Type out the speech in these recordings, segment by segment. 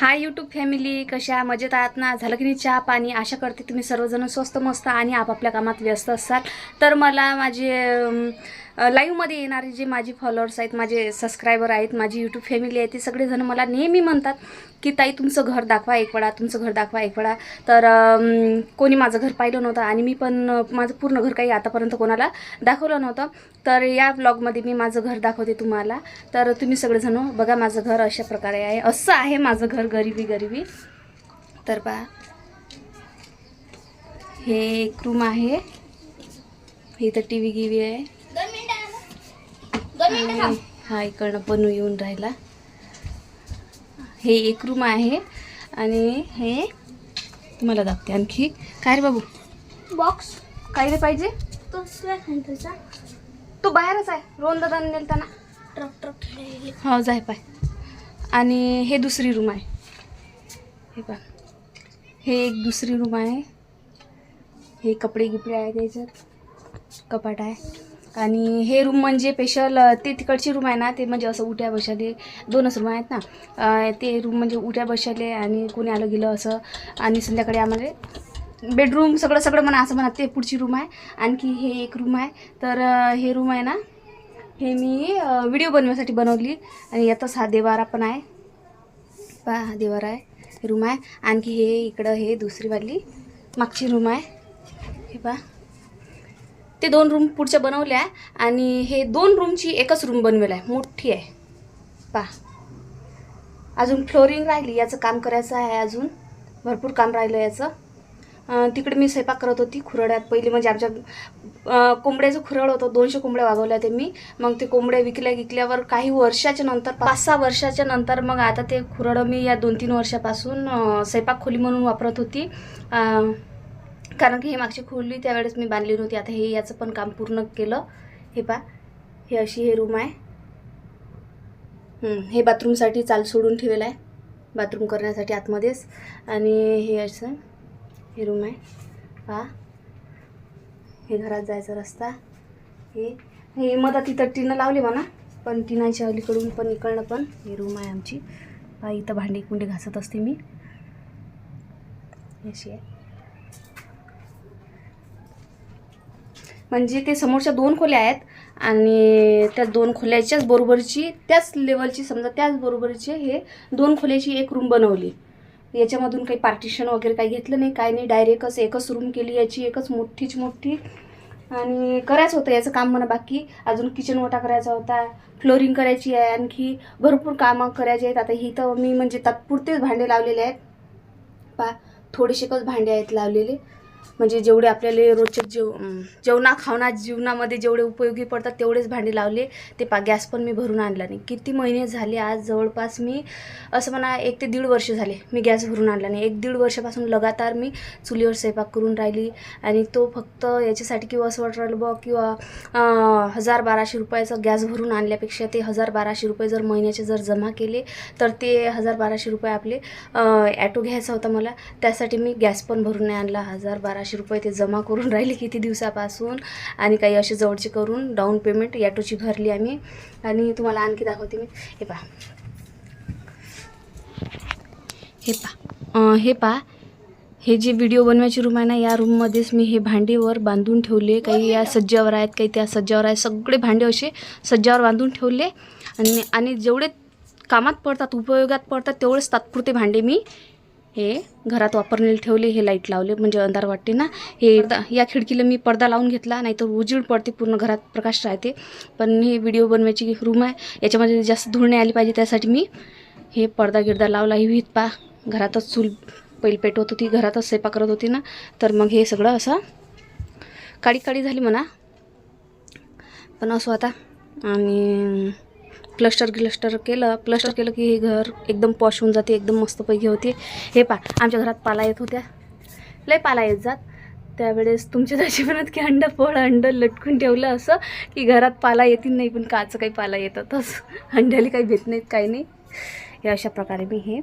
Hi YouTube family कशा मजेत आहात ना? झालं की नाही चहा पाणी? आशा करते तुम्ही सर्वजण स्वस्त मस्त आणि आपापल्या कामात व्यस्त असाल. तर मला माझे लाईव्हमध्ये येणारे जे माझे फॉलोअर्स आहेत माझे सबस्क्रायबर आहेत माझी यूट्यूब फॅमिली आहे ते सगळेजण मला नेहमी म्हणतात की ताई तुमचं घर दाखवा एक वेळा तुमचं घर दाखवा एक वेळा. तर कोणी माझं घर पाहिलं नव्हतं आणि मी पण माझं पूर्ण घर काही आतापर्यंत कोणाला दाखवलं नव्हतं. तर या ब्लॉगमध्ये मी माझं घर दाखवते तुम्हाला. तर तुम्ही सगळेजण बघा माझं घर अशा प्रकारे आहे. असं आहे माझं घर गरिबी गरिबी. तर पहा. हे एक रूम आहे. इथं टी व्ही गिवी आहे. आणि हा इकडनं बनू येऊन राहिला. हे एक रूम आहे आणि हे तुम्हाला दाखते आणखी. काय रे बाबू? बॉक्स काय रे पाहिजे? तो तो बाहेरच आहे. रोन दादा नेलताना. ट्रक ट्रक ठेवलेली हो जाय पाय. आणि हे दुसरी रूम आहे. हे पहा. हे एक दुसरी रूम आहे. हे कपडे गिपडे आहे त्याच्यात कपाट आहे. आणि हे रूम म्हणजे स्पेशल ते तिकडची रूम आहे ना ते म्हणजे असं उठ्या बशाले दोनच रूम आहेत ना. ते रूम म्हणजे उठ्या बशाले आणि कोणी आलं गेलं असं. आणि संध्याकाळी आम्हाला बेडरूम सगळं सगळं म्हणा असं म्हणा ते पुढची रूम आहे. आणखी हे एक रूम आहे. तर हे रूम आहे ना हे मी व्हिडिओ बनवण्यासाठी बनवली. आणि यातच हा देवारा पण आहे. पहा हा देवारा आहे. रूम आहे. आणखी हे इकडं हे दुसरीवाली मागची रूम आहे. हे पहा. ते दोन रूम पुढच्या बनवल्या आणि हे दोन रूमची एकच रूम बनवेल आहे. मोठी आहे. पहा. अजून फ्लोरिंग राहिली याचं काम करायचं आहे अजून. भरपूर काम राहिलं याचं. तिकडे मी स्वयंपाक करत होती खुरड्यात. पहिले म्हणजे आमच्या कोंबड्याचं खुरड होतं. दोनशे कोंबड्या वागवल्या ते मी. मग ते कोंबड्या विकल्या विकल्यावर काही वर्षाच्या नंतर पाच सहा वर्षाच्या नंतर मग आता ते खुरडं मी या दोन तीन वर्षापासून स्वयंपाक खोली म्हणून वापरत होती. कारण की हे मागची खोली त्यावेळेस मी बांधली नव्हती. आता हे याचं पण काम पूर्ण केलं. हे पा हे अशी हे रूम आहे. हे बाथरूमसाठी चाल सोडून ठेवलं आहे. बाथरूम करण्यासाठी आतमध्येच. आणि हे असं हे रूम आहे. पहा. हे घरात जायचा रस्ता. हे हे मधात इथं टिनं लावली म्हणा. पण टिनाच्या अलीकडून पण इकडनं पण. हे रूम आहे आमची. पहा इथं भांडी कुंडी घासत असते मी. अशी आहे. म्हणजे ते समोरच्या दोन खोल्या आहेत आणि त्या दोन खोल्याच्याच बरोबरची त्याच लेवलची समजा त्याचबरोबरचे हे दोन खोल्याची एक रूम बनवली. याच्यामधून काही पार्टिशन वगैरे काही घेतलं नाही काही नाही. डायरेक्टच एकच रूम केली याची एकच मोठीच मोठी. आणि करायचं होतं याचं काम म्हणा बाकी. अजून किचन ओटा करायचा होता. फ्लोरिंग करायची आहे आणखी. भरपूर कामं करायची आहेत. आता ही तर मी म्हणजे तात्पुरतेच भांडे लावलेले आहेत. पा थोडेसेकच भांडे आहेत लावलेले. म्हणजे जेवढे आपल्याला रोजच्या जेव जेवणा खावणा जीवनामध्ये जेवढे उपयोगी पडतात तेवढेच भांडे लावले ते पा गॅस पण मी भरून आणला नाही. किती महिने झाले आज जवळपास मी असं म्हणा एक ते दीड वर्ष झाले मी गॅस भरून आणला नाही. एक दीड वर्षापासून लगातार मी चुलीवर स्वयंपाक करून राहिली आणि तो फक्त याच्यासाठी किंवा असं वाटत राहिलं बा किंवा हजार बाराशे रुपयाचा गॅस भरून आणल्यापेक्षा ते हजार बाराशे रुपये जर महिन्याचे जर जमा केले तर ते हजार बाराशे रुपये आपले ॲटो घ्यायचा होता मला त्यासाठी मी गॅस पण भरून नाही आणला हजार बाराशे रुपये ते जमा करून राहिले किती दिवसापासून. आणि काही असे जवळचे करून डाऊन पेमेंट याटोची भरली आम्ही. आणि तुम्हाला आणखी दाखवते मी. हे पहा. हे पा हे पहा. हे जे व्हिडिओ बनवायची रूम आहे ना या रूममध्येच मी हे भांडेवर बांधून ठेवले. काही या सज्जावर आहेत काही त्या सज्जावर आहेत. सगळे भांडे असे सज्जावर बांधून ठेवले. आणि आणि जेवढे कामात पडतात उपयोगात पडतात तेवढेच तात्पुरते भांडे मी हे घरात वापरलेले ठेवले हे लाइट लावले. म्हणजे अंधार वाटते ना. हे एकदा या खिडकीला मी पडदा लावून घेतला नाहीतर उजीड पडते पूर्ण घरात प्रकाश राहते. पण हे व्हिडिओ बनवायची रूम आहे. याच्यामध्ये जास्त धूळ नाही आली पाहिजे त्यासाठी मी हे पडदा गिडदा लावला. ही विहित पा घरातच चूल पहिली पेटवत होती घरातच सेपा करत होती ना. तर मग हे सगळं असं काळी काळी झाली म्हणा. पण असो आता. आणि प्लस्टर ग्लस्टर केलं प्लस्टर केलं की हे घर एकदम पॉश होऊन जाते एकदम मस्तपैकी होते. हे पा आमच्या घरात पाला येत होत्या. लय पाला येत जात. त्यावेळेस तुमच्या म्हणत की अंड फळ अंड लटकून ठेवलं असं की घरात पाला येतील नाही पण काचं काही पाला येतातच अंड्याला काही भेट नाहीत काही नाही. या अशा प्रकारे मी हे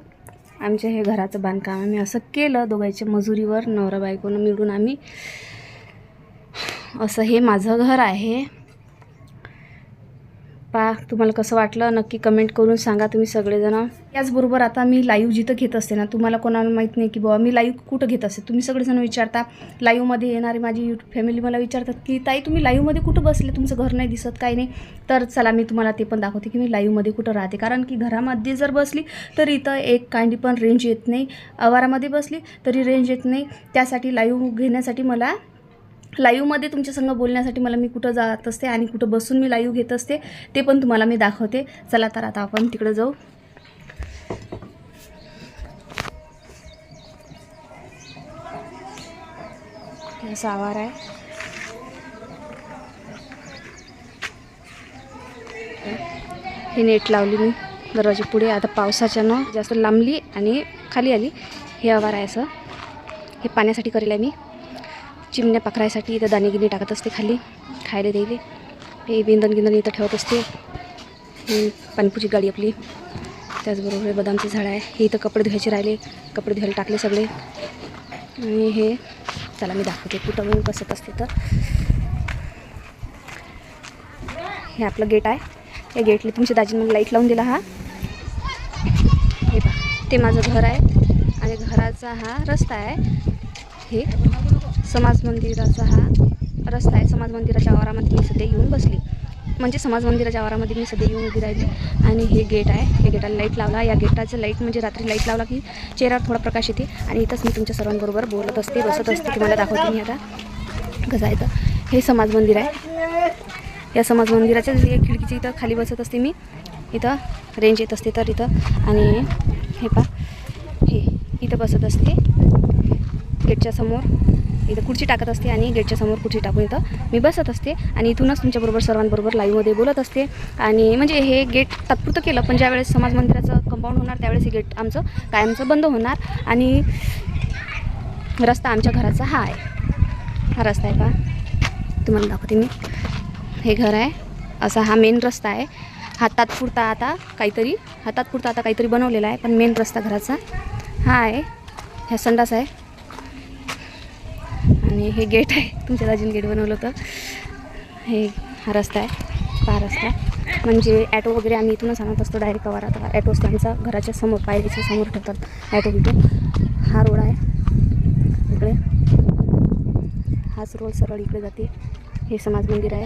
आमच्या हे घराचं बांधकाम आम्ही असं केलं. दोघांच्या मजुरीवर नवरा बायकोनं मिळून आम्ही असं हे माझं घर आहे. पा तुम्हाला कसं वाटलं? नक्की कमेंट करून सांगा तुम्ही सगळेजण. याचबरोबर आता मी लाईव्ह जिथं घेत असते ना तुम्हाला कोणाला माहीत नाही की बाबा मी लाईव्ह कुठं घेत असते? तुम्ही सगळेजण विचारता. लाईव्हमध्ये येणारी माझी यूट्यूब फॅमिली मला विचारतात की ताई तुम्ही लाईव्हमध्ये कुठं बसले? तुमचं घर नाही दिसत काही नाही? तर चला मी तुम्हाला ते पण दाखवते की मी लाईव्हमध्ये कुठं राहते. कारण की घरामध्ये जर बसली तर इथं एक कांडी पण रेंज येत नाही. आवारामध्ये बसली तरी रेंज येत नाही. त्यासाठी लाईव्ह घेण्यासाठी मला लाईव्हमध्ये तुमच्यासंग बोलण्यासाठी मला मी कुठं जात असते आणि कुठं बसून मी लाईव्ह घेत असते ते पण तुम्हाला मी दाखवते. चला तर आता आपण तिकडं जाऊ. हे असा आवार आहे. हे नेट लावली मी दरवाजे पुढे. आता पावसाच्यानं जास्त लांबली आणि खाली आली. हे आवार आहे असं. हे पाण्यासाठी करेल आहे मी. चिमण्या पाखरायसाठी इथं दाणे गिणे टाकत असते खाली खायला द्यायले. हे बिंदन गिंदन इथं ठेवत असते. ही गाडी आपली. त्याचबरोबर हे बदामचे झाड आहे. हे इथं कपडे धुवायचे राहिले. कपडे धुवायला टाकले सगळे. आणि हे चला मी दाखवते. कुठं म्हणून कसं असते तर. हे आपलं गेट आहे. या गेटला तुमच्या दाजीने लाइट लावून दिला हा. हे पहा. ते माझं घर आहे. आणि घराचा हा रस्ता आहे. हे. समाज मंदिराचा हा रस्ता आहे. समाज मंदिराच्या आवारामध्ये मी सध्या येऊन बसली. म्हणजे समाज मंदिराच्या आवारामध्ये मी सध्या येऊन उभी राहिली. आणि हे गेट आहे. या गेटाला लाइट लावला. या गेटाचं लाइट म्हणजे रात्री लाइट लावला की चेहऱ्यावर थोडा प्रकाश येते. आणि इथंच मी तुमच्या सर्वांबरोबर बोलत असते बसत असते की मला दाखवते मी आता कसं आहे तर हे समाज मंदिर आहे. या समाज मंदिराच्या जे खिडकीच्या इथं खाली बसत असते मी. इथं रेंज येत असते तर इथं. आणि हे पा हे इथं बसत असते. गेटच्या समोर. इथं खुर्ची टाकत असते आणि गेटच्या समोर खुर्ची टाकून इथं मी बसत असते आणि इथूनच तुमच्याबरोबर सर्वांबरोबर लाईव्हमध्ये बोलत असते. आणि म्हणजे हे गेट तात्पुरतं केलं पण ज्यावेळेस समाज मंदिराचं कंपाऊंड होणार त्यावेळेस हे गेट आमचं कायमचं बंद होणार. आणि रस्ता आमच्या घराचा हा आहे. हा रस्ता आहे का? तुम्हाला दाखवते मी. हे घर आहे. असा हा मेन रस्ता आहे. हा तात्पुरता आता काहीतरी हा तात्पुरता आता काहीतरी बनवलेला आहे पण मेन रस्ता घराचा हा आहे. ह्या संडास आहे. आणि हे गेट आहे तुमच्या दाजीने गेट बनवलं होतं. हे हा रस्ता आहे हा रस्ता. म्हणजे ॲटो वगैरे आम्ही इथूनच आणत असतो डायरेक्ट कवर आता ॲटो त्यांचा घराच्या समोर पायरीच्या समोर ठेवतात ॲटो बिटो हा रोड आहे इकडे. हाच रोड सरळ इकडे जाते. हे समाज मंदिर आहे.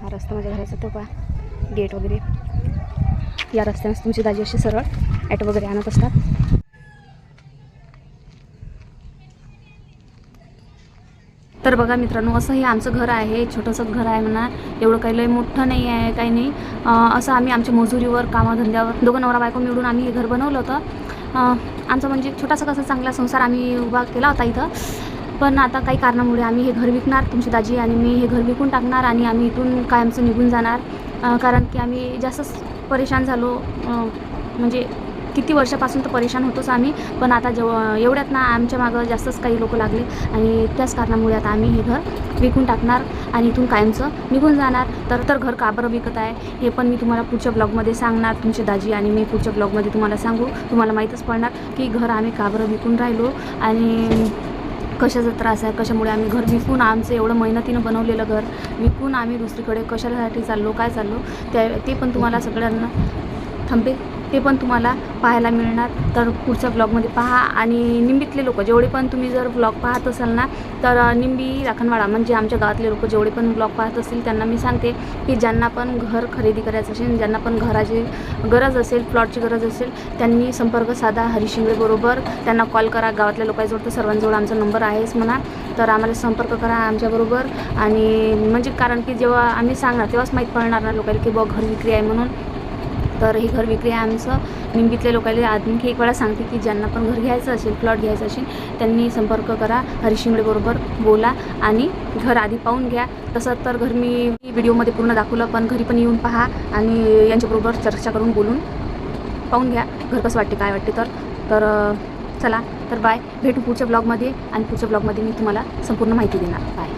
हा रस्ता माझ्या घराचा तो पा गेट वगैरे. या रस्त्याने तुमची दाजी अशी सरळ ॲटो वगैरे आणत असतात. तर बघा मित्रांनो असं हे आमचं घर आहे छोटंसंच घर आहे म्हणा एवढं काही लय मोठं नाही आहे काही नाही. असं आम्ही आमच्या मजुरीवर कामाधंद्यावर दोघं नवरा बायको मिळून आम्ही हे घर बनवलं होतं. आमचं आमचा म्हणजे छोटासा कसा चांगला संसार आम्ही उभा केला होता इथं. पण आता काही कारणामुळे आम्ही हे घर विकणार तुमची दाजी आणि मी हे घर विकून टाकणार आणि आम्ही इथून कायमचं निघून जाणार. कारण की आम्ही जास्तच परेशान झालो. म्हणजे किती वर्षापासून तर परेशान होतोच आम्ही पण आता जेव एवढ्यात ना आमच्या मागं जास्तच काही लोक लागले आणि त्याच कारणामुळे आता आम्ही हे घर विकून टाकणार आणि इथून कायमचं निघून जाणार. तर तर घर का बरं विकत आहे हे पण मी तुम्हाला पुढच्या ब्लॉगमध्ये सांगणार. तुमची दाजी आणि मी पुढच्या ब्लॉगमध्ये तुम्हाला सांगू. तुम्हाला माहीतच पडणार की घर आम्ही का बरं विकून राहिलो आणि कशाचा त्रास आहे कशामुळे आम्ही घर विकून आमचं एवढं मेहनतीनं बनवलेलं घर विकून आम्ही दुसरीकडे कशासाठी चाललो काय चाललो त्या ते पण तुम्हाला सगळ्यांना थांबे ते पण तुम्हाला पाहायला मिळणार. तर पुढच्या ब्लॉगमध्ये पहा. आणि निंबीतले लोक जेवढे पण तुम्ही जर ब्लॉग पाहत असाल ना तर निंबी राखणवाडा म्हणजे आमच्या गावातले लोक जेवढे पण ब्लॉग पाहत असतील त्यांना मी सांगते की ज्यांना पण घर खरेदी करायचं असेल ज्यांना पण घराची गरज असेल प्लॉटची गरज असेल त्यांनी संपर्क साधा हरिशिंगेबरोबर त्यांना कॉल करा. गावातल्या लोकांजवळ तर सर्वांजवळ आमचा नंबर आहेच म्हणा. तर आम्हाला संपर्क करा आमच्याबरोबर आणि म्हणजे कारण की जेव्हा आम्ही सांगणार तेव्हाच माहीत पडणार ना लोकांना की बुवा घर विक्री आहे म्हणून. तर हे घर विक्री आहे आमचं. निंबीतल्या लोकांना आणखी एक वेळा सांगते की ज्यांना पण घर घ्यायचं असेल प्लॉट घ्यायचं असेल त्यांनी संपर्क करा. हरिशिंगडेबरोबर बोला आणि घर आधी पाहून घ्या. तसं तर घर मी व्हिडिओमध्ये पूर्ण दाखवलं पण घरी पण येऊन पहा आणि यांच्याबरोबर चर्चा करून बोलून पाहून घ्या. घर कसं वाटते काय वाटते तर. तर चला तर बाय भेटू पुढच्या ब्लॉगमध्ये आणि पुढच्या ब्लॉगमध्ये मी तुम्हाला संपूर्ण माहिती देणार. बाय